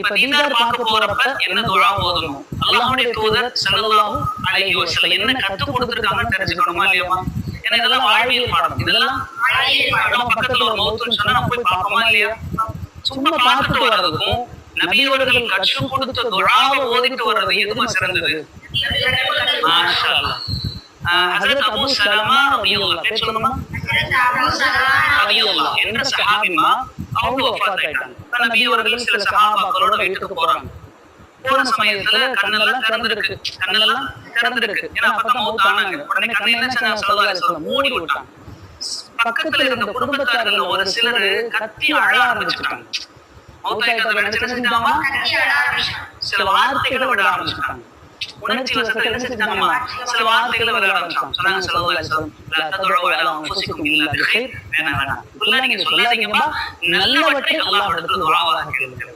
இப்ப தீதார் பார்க்க போறப்ப என்ன துவா ஓதணும் அல்லாஹ்வுடைய தூதர் ஸல்லல்லாஹு அலைஹி வஸல்லம் என்ன கத்துக் கொடுத்துருக்காங்கன்னு தெரிஞ்சுக்கணுமா இல்லையாமா ஏன்னா இதெல்லாம் வாழ்வியல் பாடம். இதெல்லாம் நம்ம பக்கத்துல ஒரு மௌத்துன்னு சொன்னா நம்ம போய் பார்ப்போமா இல்லையா? சும்மா பார்த்துட்டு வர்றதுக்கும் நபியவர்கள் கற்றுக் கொடுத்த துவாவை ஓதிட்டு வர்றது எதுமா சிறந்தது? மாஷா அல்லாஹ். ஹஜரத் அபூ சலமா ரலியல்லாஹு பேர் சொல்லுமா ரலியல்லாஹு என்ற சஹாபிமா அவங்க வஃபாத் ஆயிட்டாங்க. இப்ப நபி அவர்கள் சில சஹாபாக்களோட வீட்டுக்கு போறாங்க. போன சமயத்துல கண்ணெல்லாம் திறந்திருக்கு. கண்ணெல்லாம் திறந்திருக்கு. ஏன்னா அப்பதான் மௌத் ஆனாங்க உடனே கண்ணை என்ன மூடி விட்டாங்க. பக்கத்துல இருந்த குடும்பத்தார்கள் ஒரு சிலர் கத்தி அழ ஆரம்பிச்சுட்டாங்க. மௌத்தாயிட்டதை நினைச்சு என்ன செஞ்சாங்க சில வார்த்தைகளை விட ஆரம்பிச்சுட்டாங்க. உணர்ச்சி வசத்தை என்ன செஞ்சாங்கம்மா சில வார்த்தைகளை விட ஆரம்பிச்சாங்க சொன்னாங்க அன்ஃபுசிக்கும் இல்லா வேணாம் வேணாம். நீங்க சொல்லாதீங்கம்மா நல்லவற்றை அல்லாஹ் இடத்துல துஆவாக கேளுங்க